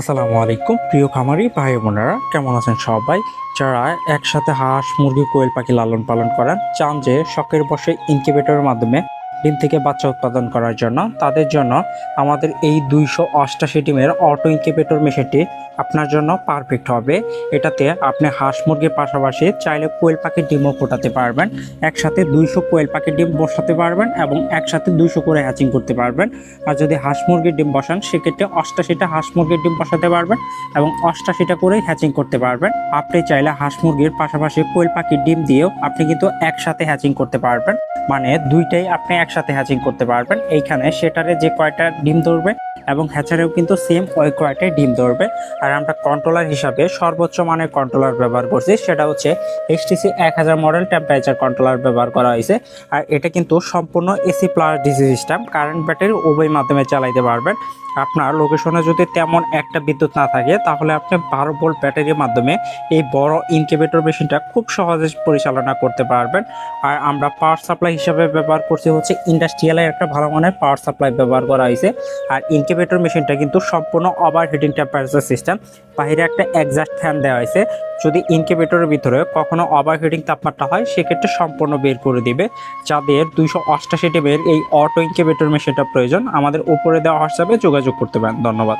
আসসালামু আলাইকুম, প্রিয় খামারি ভাই বোনেরা, কেমন আছেন সবাই? যারা একসাথে হাঁস, মুরগি, কোয়েল পাখি লালন পালন করেন, চান যে শখের বসে ইনকিউবেটরের মাধ্যমে ডিম থেকে বাচ্চা উৎপাদন করার জন্য। তাদের জন্য আমাদের এই দুইশো অষ্টাশি ডিমের অটো ইনকিউবেটর মেশিনটি আপনার জন্য পারফেক্ট হবে। এটাতে আপনি হাঁস মুরগির পাশাপাশি চাইলে কোয়েল পাখির ডিমও ফোটাতে পারবেন। একসাথে দুইশো কোয়েল পাখির ডিম বসাতে পারবেন এবং একসাথে দুইশো করে হ্যাচিং করতে পারবেন। আর যদি হাঁস মুরগির ডিম বসান, সেক্ষেত্রে অষ্টাশিটা হাঁস মুরগির ডিম বসাতে পারবেন এবং অষ্টাশিটা করেই হ্যাচিং করতে পারবেন। আপনি চাইলে হাঁস মুরগির পাশাপাশি কোয়েল পাখির ডিম দিয়েও আপনি কিন্তু একসাথে হ্যাচিং করতে পারবেন। মানে দুইটাই আপনি একসাথে হ্যাচিং করতে পারবেন। এইখানে সেটারে যে কয়টা ডিম ধরবে এবং হ্যাচারেও কিন্তু সেম ওই কয়টাই ডিম ধরবে। আর আমরা কন্ট্রোলার হিসাবে সর্বোচ্চ মানের কন্ট্রোলার ব্যবহার করছি, সেটা হচ্ছে এইচটিসি এক হাজার মডেল টেম্পারেচার কন্ট্রোলার ব্যবহার করা হয়েছে। আর এটা কিন্তু সম্পূর্ণ AC plus DC system current battery উভয় মাধ্যমে চালাইতে পারবেন। আপনার লোকেশনে যদি তেমন একটা বিদ্যুৎ না থাকে, তাহলে আপনি বারো ভোল্ট ব্যাটারির মাধ্যমে এই বড় ইনকিউবেটর মেশিনটা খুব সহজে পরিচালনা করতে পারবেন। আর আমরা পাওয়ার সাপ্লাই হিসাবে ব্যবহার করছি হচ্ছে ইন্ডাস্ট্রিয়ালের একটা ভালো মানের পাওয়ার সাপ্লাই ব্যবহার করা হয়েছে। আর ইনকিউবেটর মেশিনটা কিন্তু সম্পূর্ণ ওভার হিটিং টেম্পারেচার সিস্টেম বাইরে একটা এক্সাস্ট ফ্যান দেওয়া হয়েছে। যদি ইনকিউবেটরের ভিতরে কখনো ওভার হিটিং তাপমাত্রা হয়, সেক্ষেত্রে সম্পূর্ণ বের করে দিবে, যাদের দুইশো অষ্টাশি টিমের এই অটো ইনকিউবেটর মেশিনটা প্রয়োজন। আমাদের উপরে দেওয়া হোয়াটসঅ্যাপে যোগাযোগ করতে পারেন। ধন্যবাদ।